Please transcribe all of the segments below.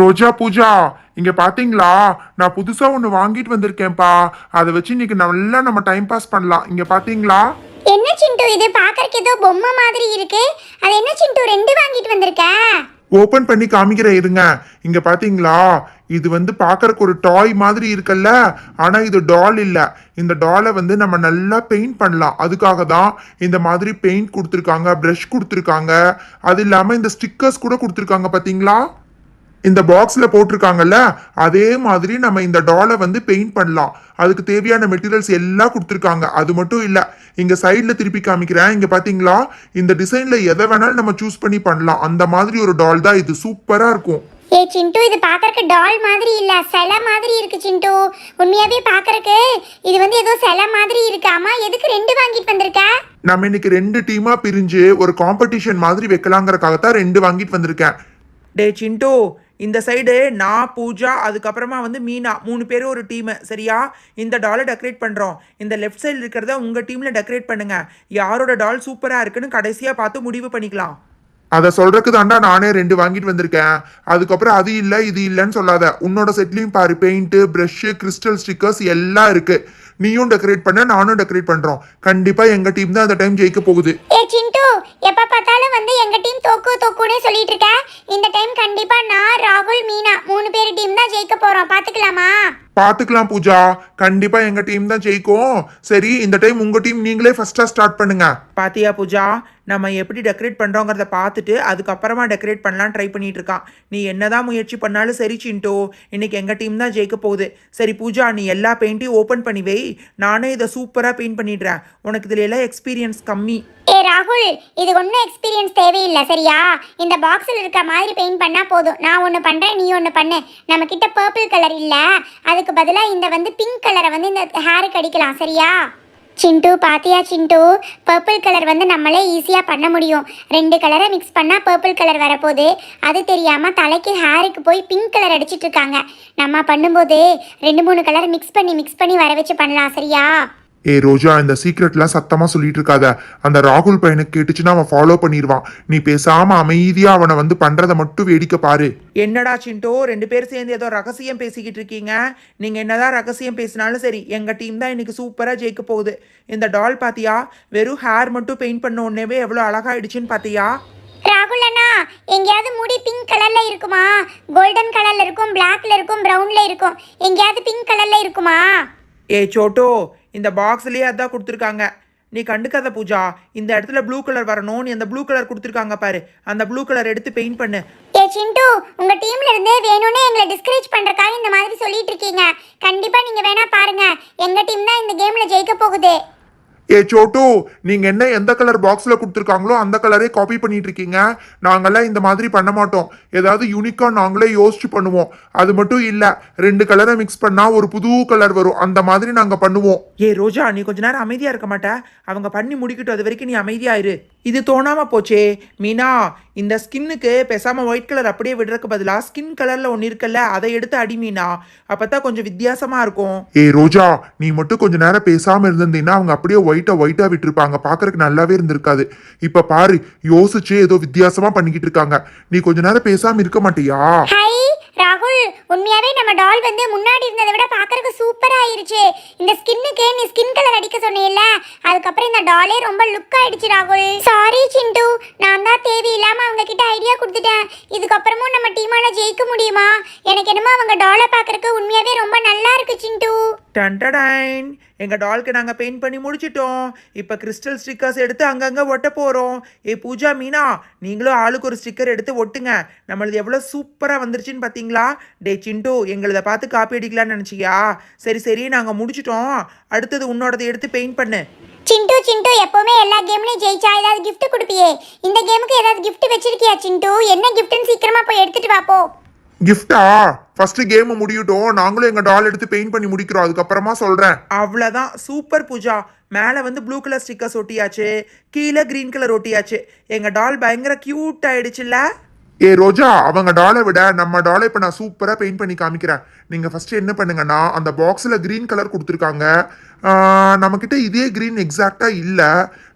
ரோஜா பூஜா இங்க பாத்தீங்களா? நான் புதுசா ஒன்னு வாங்கிட்டு வந்திருக்கேன்ப்பா. அதை வச்சு இன்னைக்கு நல்லா நம்ம டைம் பாஸ் பண்ணலாம். இங்க பாத்தீங்களா? என்ன சிண்டு? இது பார்க்கறதுக்கு ஏதோ பொம்மை மாதிரி இருக்கு. அது என்ன சிண்டு? ரெண்டு வாங்கிட்டு வந்திருக்க? ஓபன் பண்ணி காமிக்கிறேன் இருங்க. இங்க பாத்தீங்களா? இது வந்து பார்க்கறதுக்கு ஒரு டாய் மாதிரி இருக்குல்ல. ஆனா இது டால் இல்ல. இந்த டாலை வந்து நம்ம நல்லா பெயிண்ட் பண்ணலாம். அதுக்காக தான் இந்த மாதிரி பெயிண்ட் கொடுத்துருக்காங்க ப்ரஷ் கொடுத்துருக்காங்க. அது இல்லாம இந்த ஸ்டிக்கர்ஸ் கூட கொடுத்துருக்காங்க பாத்தீங்களா? இந்த பாக்ஸ்ல போட்டிருக்காங்கல்ல அதே மாதிரி நம்ம இந்த டாலை வந்து பெயிண்ட் பண்ணலாம். அதுக்கு தேவையான மெட்டீரியல்ஸ் எல்லாம் கொடுத்துருக்காங்க. அது மட்டும் இல்ல இங்க சைடுல திருப்பி காமிக்கிறேன். இங்க பாத்தீங்களா? இந்த டிசைன்ல எதை வேணாலும் நம்ம சூஸ் பண்ணி பண்ணலாம். அந்த மாதிரி ஒரு டால் தான் இது. சூப்பரா இருக்கும். ஏ சிண்டு இது பார்க்கறதுக்கு டால் மாதிரி இல்ல. சிலை மாதிரி இருக்கு சிண்டு. உண்மையாவே பார்க்கறதுக்கு இது வந்து ஏதோ சிலை மாதிரி இருக்கு. அம்மா எதுக்கு ரெண்டு வாங்கிட்டு வந்திருக்க? நம்ம இன்னைக்கு ரெண்டு டீமா பிரிஞ்சு ஒரு காம்படிஷன் மாதிரி வைக்கலாங்கிறக்காக தான் ரெண்டு வாங்கிட்டு வந்திருக்கேன். டே சிண்டு இந்த சைடு நான் பூஜா அதுக்கப்புறமா வந்து மீனா மூணு பேரும் ஒரு டீமு சரியா? இந்த டாலை டெக்கரேட் பண்ணுறோம் இந்த லெஃப்ட் சைடு இருக்கிறத உங்கள் டீமில் டெக்கரேட் பண்ணுங்கள் யாரோட டால் சூப்பராக இருக்குன்னு கடைசியாக பார்த்து முடிவு பண்ணிக்கலாம். அதை சொல்றதுக்கு தாண்டா நானே ரெண்டு வாங்கிட்டு வந்திருக்கேன். அதுக்கப்புறம் அது இல்லை இது இல்லைன்னு சொல்லாத. உன்னோட செட்லையும் பாரு பெயிண்ட் ப்ரஷ்ஷு கிறிஸ்டல் ஸ்டிக்கர்ஸ் எல்லாம் இருக்கு. நீயும் டெக்கரேட் பண்ண நானும் டெக்கரேட் பண்றோம். கண்டிப்பா எங்க டீம் தான் அந்த டைம் ஜெயிக்க போகுது. ஏ சிண்டு எப்ப பார்த்தாலும் வந்து எங்க டீம் தோக்கு தோக்குனே சொல்லிட்டு இருக்க? இந்த டைம் கண்டிப்பா நான் ராகுல் மீனா மூணு பேர் டீம் தான் ஜெயிக்க போறோம். பாத்துக்கலாமா பாத்துக்கலாம் பூஜா. கண்டிப்பா எங்க டீம் தான் ஜெயிக்கும். சரி இந்த டைம் உங்க டீம் நீங்களே ஃபர்ஸ்டா ஸ்டார்ட் பண்ணுங்க. பாத்தியா பூஜா நம்ம எப்படி டெக்கரேட் பண்ணுறோங்கிறத பார்த்துட்டு அதுக்கப்புறமா டெக்கரேட் பண்ணலாம் ட்ரை பண்ணிட்டு இருக்கான். நீ என்னதான் முயற்சி பண்ணாலும் சரி சிண்டோ. இன்னைக்கு எங்கள் டீம் தான் ஜெயிக்க போகுது. சரி பூஜா நீ எல்லா பெயிண்ட்டையும் ஓப்பன் பண்ணி வை. நானே இதை சூப்பராக பெயிண்ட் பண்ணிடுறேன். உனக்கு இதில் எல்லாம் எக்ஸ்பீரியன்ஸ் கம்மி. ஏ ராகுல் இது ஒன்றும் எக்ஸ்பீரியன்ஸ் தேவையில்லை சரியா? இந்த பாக்ஸில் இருக்க மாதிரி பெயிண்ட் பண்ணால் போதும். நான் ஒன்று பண்ணுறேன் நீ ஒன்று பண்ணு. நம்ம கிட்ட பர்பிள் கலர் இல்லை. அதுக்கு பதிலாக இந்த வந்து பிங்க் கலரை வந்து இந்த ஹேருக்கு அடிக்கலாம் சரியா? சிண்டு பாத்தியா சிண்டு. பர்பிள் கலர் வந்து நம்மளே ஈஸியாக பண்ண முடியும். ரெண்டு கலரை மிக்ஸ் பண்ணால் பர்பிள் கலர் வரப்போகுது. அது தெரியாமல் தலைக்கு ஹேருக்கு போய் பிங்க் கலர் அடிச்சிட்டு இருக்காங்க. நம்ம பண்ணும்போது ரெண்டு மூணு கலர் மிக்ஸ் பண்ணி மிக்ஸ் பண்ணி வர வச்சு பண்ணலாம் சரியா? ஏ ரோஜா இந்த சீக்ரெட்லாம் சத்தமா சொல்லிட்டு இருக்காத அந்த ராகுல் பையனுக்கு கேட்டுச்சுன்னா அவன் ஃபாலோ பண்ணிடுவான் நீ பேசாம அமைதியா அவனை வந்து பண்றதை மட்டும் வேடிக்கை பாரு. என்னடா சிண்டோ ரெண்டு பேர் சேர்ந்து ஏதோ ரகசியம் பேசிக்கிட்டு இருக்கீங்க? நீங்கள் என்னதான் ரகசியம் பேசினாலும் சரி எங்கள் டீம் தான் இன்னைக்கு சூப்பராக ஜெயிக்க போகுது. இந்த டால் பாத்தியா? வெறும் ஹேர் மட்டும் பெயிண்ட் பண்ண உடனேவே எவ்வளோ அழகாயிடுச்சுன்னு பாத்தியா? ராகுல் அண்ணா எங்கேயாவது முடி பிங்க் கலர்ல இருக்குமா? கோல்டன் கலர்ல இருக்கும் பிளாக்ல இருக்கும் பிரவுன்ல இருக்கும். எங்கேயாவது பிங்க் கலர்ல இருக்குமா? ஏ சோட்டோ இந்த பாக்ஸ்லேயே அதான் கொடுத்துருக்காங்க. நீ கண்டுக்காத பூஜா இந்த இடத்துல ப்ளூ கலர் வரணும். நீ அந்த ப்ளூ கலர் கொடுத்துருக்காங்க பாரு. அந்த ப்ளூ கலர் எடுத்து பெயிண்ட் பண்ணு. ஏ சிண்டு உங்க டீம்ல இருந்து வேணும்னே எங்களை டிஸ்கரேஜ் பண்றதுக்காக இந்த மாதிரி சொல்லிட்டு இருக்கீங்க. கண்டிப்பா நீங்க வேணா பாருங்க. எங்க டீம் தான் இந்த கேம்ல ஜெயிக்க போகுது. ஏ சோட்டு நீங்க என்ன எந்த கலர் பாக்ஸ்ல கொடுத்துருக்காங்களோ அந்த கலரே காப்பி பண்ணிட்டு இருக்கீங்க. நாங்கெல்லாம் இந்த மாதிரி பண்ண மாட்டோம். ஏதாவது யூனிக்கா நாங்களே யோசிச்சு பண்ணுவோம். அது மட்டும் இல்ல ரெண்டு கலரை மிக்ஸ் பண்ணா ஒரு புது கலர் வரும். அந்த மாதிரி நாங்க பண்ணுவோம். ஏ ரோஜா நீ கொஞ்ச நேரம் அமைதியா இருக்க மாட்ட. அவங்க பண்ணி முடிக்கட்டும். அது வரைக்கும் நீ அமைதியாக இரு. இது தோணாம போச்சே. மீனா இந்த ஸ்கின்னுக்கு பேசாம ஒயிட் கலர் அப்படியே விடுறதுக்கு பதிலா ஸ்கின் கலர்ல ஒன்று இருக்குல்ல அதை எடுத்து அடி மீனா. அப்பதான் கொஞ்சம் வித்தியாசமா இருக்கும். ஏ ரோஜா நீ மட்டும் கொஞ்ச நேரம் பேசாம இருந்திருந்தீங்கன்னா அவங்க அப்படியே ஒயிட்டா ஒயிட்டா விட்டுருப்பாங்க. பாக்குறதுக்கு நல்லாவே இருந்திருக்காது. இப்ப பாரு யோசிச்சு ஏதோ வித்தியாசமா பண்ணிக்கிட்டு இருக்காங்க. நீ கொஞ்ச நேரம் பேசாம இருக்க மாட்டியா? ராகுல் உண்மையாவே நம்ம டால் வந்து முன்னாடி இருந்ததை விட பார்க்கறதுக்கு சூப்பரா ஆயிருச்சு. இந்த ஸ்கின்னுக்கு நீ ஸ்கின் கலர் அடிக்க சொன்னீல்ல அதுக்கப்புறம் இந்த டாலே ரொம்ப லுக் ஆயிடுச்சு ராகுல். சாரி சிண்டு. நான் தான் தேவையில்லாம அவங்க கிட்ட ஐடியா கொடுத்துட்டேன். இதுக்கப்புறமும் நம்ம டீமால ஜெயிக்க முடியுமா? எனக்கு என்னமோ அவங்க டாலை பார்க்கறதுக்கு உண்மையாவே ரொம்ப நல்லா இருக்கு சிண்டு. டன்டடைன் எங்கள் டால்க்கு நாங்கள் பெயிண்ட் பண்ணி முடிச்சிட்டோம். இப்போ கிறிஸ்டல் ஸ்டிக்கர்ஸ் எடுத்து அங்கங்கே ஒட்ட போகிறோம் ஏ பூஜா மீனா நீங்களும் ஆளுக்கு ஒரு ஸ்டிக்கர் எடுத்து ஒட்டுங்க. நம்மளது எவ்வளோ சூப்பராக வந்துருச்சுன்னு பார்த்தீங்களா டே சிண்டு எங்களதை பார்த்து காப்பி அடிக்கலாம்னு நினச்சியா? சரி சரி நாங்கள் முடிச்சிட்டோம். அடுத்தது உன்னோடதை எடுத்து பெயிண்ட் பண்ணு. சிண்டு சிண்டு எப்பவுமே எல்லா கேம்லயும் ஜெயிச்சா ஏதாவது gift கொடுப்பியே. இந்த கேமுக்கு ஏதாவது gift வச்சிருக்கியா சிண்டு? என்ன கிஃப்ட்னு சீக்கிரமா போய் எடுத்துட்டு வா போ. கிஃப்டா ஃபர்ஸ்ட் கேம் முடியட்டும். நாங்களும் எங்க டால் எடுத்து பெயிண்ட் பண்ணி முடிக்கிறோம். அதுக்கப்புறமா சொல்றேன். அவ்வளோதான் சூப்பர் பூஜா. மேலே வந்து ப்ளூ கலர் ஸ்டிக்கர்ஸ் ஒட்டியாச்சு. கீழே க்ரீன் கலர் ஒட்டியாச்சு. எங்கள் டால் பயங்கர க்யூட் ஆயிடுச்சுல்ல? ஏ ரோஜா அவங்க டாலை விட நம்ம டாலை இப்போ நான் சூப்பராக பெயிண்ட் பண்ணி காமிக்கிறேன். நீங்கள் ஃபர்ஸ்ட் என்ன பண்ணுங்கன்னா அந்த பாக்ஸில் கிரீன் கலர் கொடுத்துருக்காங்க. நம்ம கிட்ட இதே கிரீன் எக்ஸாக்டா இல்ல.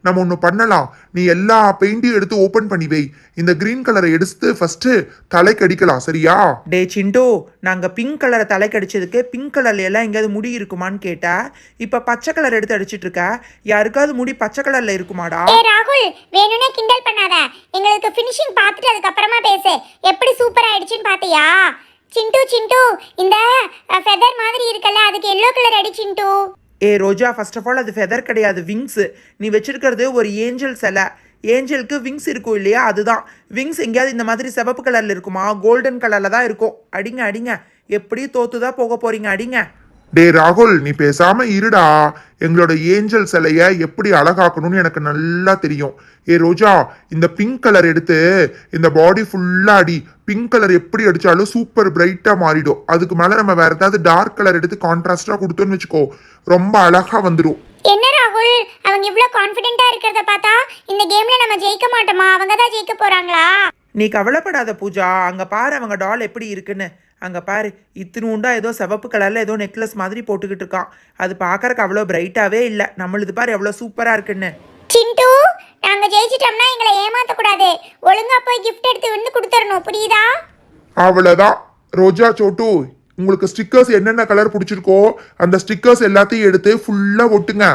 நம்ம ஒன்று பண்ணலாம். நீ எல்லா பெயிண்டையும் எடுத்து ஓபன் பண்ணி வை. இந்த கிரீன் கலரை எடுத்து ஃபர்ஸ்ட் தலைக்கு அடிக்கலாம் சரியா? டே சிண்டு நாங்கள் பிங்க் கலரை தலைக்கு அடிச்சதுக்கு பிங்க் கலர்ல எல்லாம் எங்கேயாவது முடி இருக்குமான்னு கேட்டா. இப்போ பச்சை கலர் எடுத்து அடிச்சிட்டு இருக்க. யாருக்காவது முடி பச்சை கலர்ல இருக்குமாடா? ஏ ராகுல் வேணும்னே கிண்டல் பண்ணாத. எங்களுக்கு ஃபினிஷிங் பார்த்துட்டு அதுக்கப்புறமா பேசு. எப்படி சூப்பர் ஆயிடுச்சுன்னு பார்த்தியா? சிண்டு சிண்டு இந்த ஃபெதர் மாதிரி இருக்கல்ல அதுக்கு எல்லோ கலர் அடி சிண்டு. ஏ ரோஜா ஃபர்ஸ்ட் ஆஃப் ஆல் அது ஃபெதர் கிடையாது. விங்ஸு நீ வச்சிருக்கிறது ஒரு ஏஞ்சல் சிலை. ஏஞ்சலுக்கு விங்ஸ் இருக்கும் இல்லையா? அதுதான். விங்ஸ் எங்கேயாவது இந்த மாதிரி சிவப்பு கலரில் இருக்குமா? கோல்டன் கலரில் தான் இருக்கும். அடிங்க அடிங்க. எப்படியும் தோத்து தான் போக போகிறீங்க அடிங்க. டே ராகுல் நீ பேசாம இருடா. எங்களோட ஏஞ்சல் சிலைய எப்படி அழகாக்கணும்னு எனக்கு நல்லா தெரியும். ஏ ரோஜா இந்த பிங்க் கலர் எடுத்து இந்த பாடி ஃபுல்லா அடி. பிங்க் கலர் எப்படி அடிச்சாலும் சூப்பர் பிரைட்டா மாறிடும். அதுக்கு மேல நம்ம வேற ஏதாவது டார்க் கலர் எடுத்து கான்ட்ராஸ்டா கொடுத்தோம்னு வச்சுக்கோ ரொம்ப அழகா வந்துடும் என்ன ராகுல்? அவங்க இவ்வளோ கான்ஃபிடென்ட்டா இருக்கிறத பார்த்தா இந்த கேம்ல நம்ம ஜெயிக்க மாட்டோமா? அவங்க தான் ஜெயிக்க போறாங்களா? நீ கவலைப்படாத பூஜா. அங்க பாரு அவங்க டால் எப்படி இருக்குன்னு. அங்க பாரு இத்தினூண்டா ஏதோ சிவப்பு கலர்ல ஏதோ நெக்லஸ் மாதிரி போட்டுக்கிட்டு இருக்கான். அது பார்க்கறக்கு அவ்வளோ பிரைட்டாவே இல்லை. நம்மளுது பாரு எவ்வளோ சூப்பரா இருக்குன்னு. சிண்டு நாங்க ஜெயிச்சிட்டோம்னா எங்களை ஏமாத்த கூடாது. ஒழுங்கா போய் கிஃப்ட் எடுத்து வந்து கொடுத்துடணும் புரியுதா? அவ்வளவுதான் ரோஜா சோட்டு உங்களுக்கு ஸ்டிக்கர்ஸ் என்னென்ன கலர் பிடிச்சிருக்கோ அந்த ஸ்டிக்கர்ஸ் எல்லாத்தையும் எடுத்து ஃபுல்லா ஒட்டுங்க.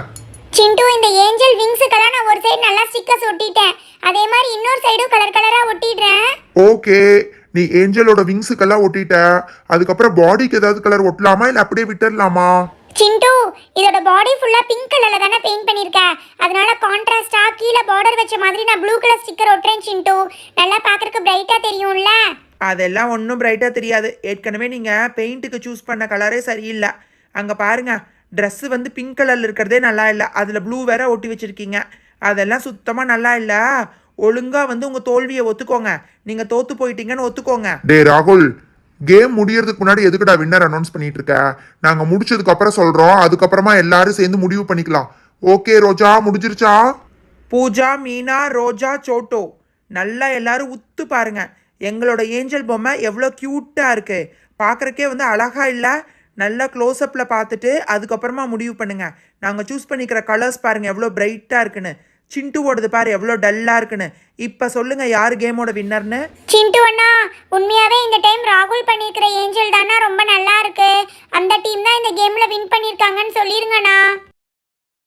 சிண்டு இந்த ஏஞ்சல் விங்ஸுக்கெல்லாம் நான் ஒரு சைடு நல்லா ஸ்டிக்கர்ஸ் ஒட்டிட்டேன். அதே மாதிரி இன்னொரு சைடும் கலர் கலரா ஒட்டிடுறேன். ஓகே. நீ ஏஞ்சலோட விங்ஸுக்கெல்லாம் ஒட்டிட்ட? அதுக்கப்புறம் பாடிக்கு ஏதாவது கலர் ஒட்டலாமா இல்லை அப்படியே விட்டுடலாமா சிண்டு இதோட பாடி ஃபுல்லா பிங்க் கலர்ல தானே பெயிண்ட் பண்ணிருக்க. அதனால கான்ட்ராஸ்டா கீழே பார்டர் வச்ச மாதிரி நான் ப்ளூ கலர் ஸ்டிக்கர் ஒட்டுறேன் சிண்டு. நல்லா பார்க்கறதுக்கு பிரைட்டா தெரியும்ல? அதெல்லாம் ஒன்றும் பிரைட்டாக தெரியாது. ஏற்கனவே நீங்கள் பெயிண்ட்டுக்கு சூஸ் பண்ண கலரே சரியில்லை. அங்கே பாருங்க ட்ரெஸ்ஸு வந்து பிங்க் கலரில் இருக்கிறதே நல்லா இல்லை. அதில் ப்ளூ வேற ஒட்டி வச்சுருக்கீங்க. அதெல்லாம் சுத்தமாக நல்லா இல்லை. ஒழுங்காக வந்து உங்கள் தோல்வியை ஒத்துக்கோங்க. நீங்கள் தோற்று போயிட்டீங்கன்னு ஒத்துக்கோங்க. டே ராகுல் கேம் முடியறதுக்கு முன்னாடி எதுக்குடா வின்னர் அனௌன்ஸ் பண்ணிட்டு இருக்க? நாங்க முடிச்சதுக்கு அப்புறம் சொல்றோம். அதுக்கப்புறமா எல்லாரும் சேர்ந்து முடிவு பண்ணிக்கலாம். ஓகே ரோஜா முடிஞ்சிருச்சா? பூஜா மீனா ரோஜா சோட்டோ. நல்லா எல்லாரும் உத்து பாருங்க. எங்களோட ஏஞ்சல் பொம்மை எவ்வளோ க்யூட்டாக இருக்கு. பார்க்குறக்கே வந்து அழகா இல்லை. நல்லா க்ளோஸ்அப்பில் பார்த்துட்டு அதுக்கப்புறமா முடிவு பண்ணுங்க. நாங்கள் சூஸ் பண்ணிக்கிற கலர்ஸ் பாருங்க எவ்வளோ பிரைட்டாக இருக்குன்னு. சிண்டுவோடது பாரு எவ்வளோ டல்லாக இருக்குன்னு. இப்போ சொல்லுங்க யார் கேமோட வின்னர்னு சிண்டு அண்ணா உண்மையாவே இந்த டைம் ராகுல் பண்ணியிருக்கிற ஏஞ்சல் தானா? ரொம்ப நல்லா இருக்கு. அந்த டீம் தான் இந்த கேம்ல வின் பண்ணியிருக்காங்கன்னு சொல்லிருங்கண்ணா.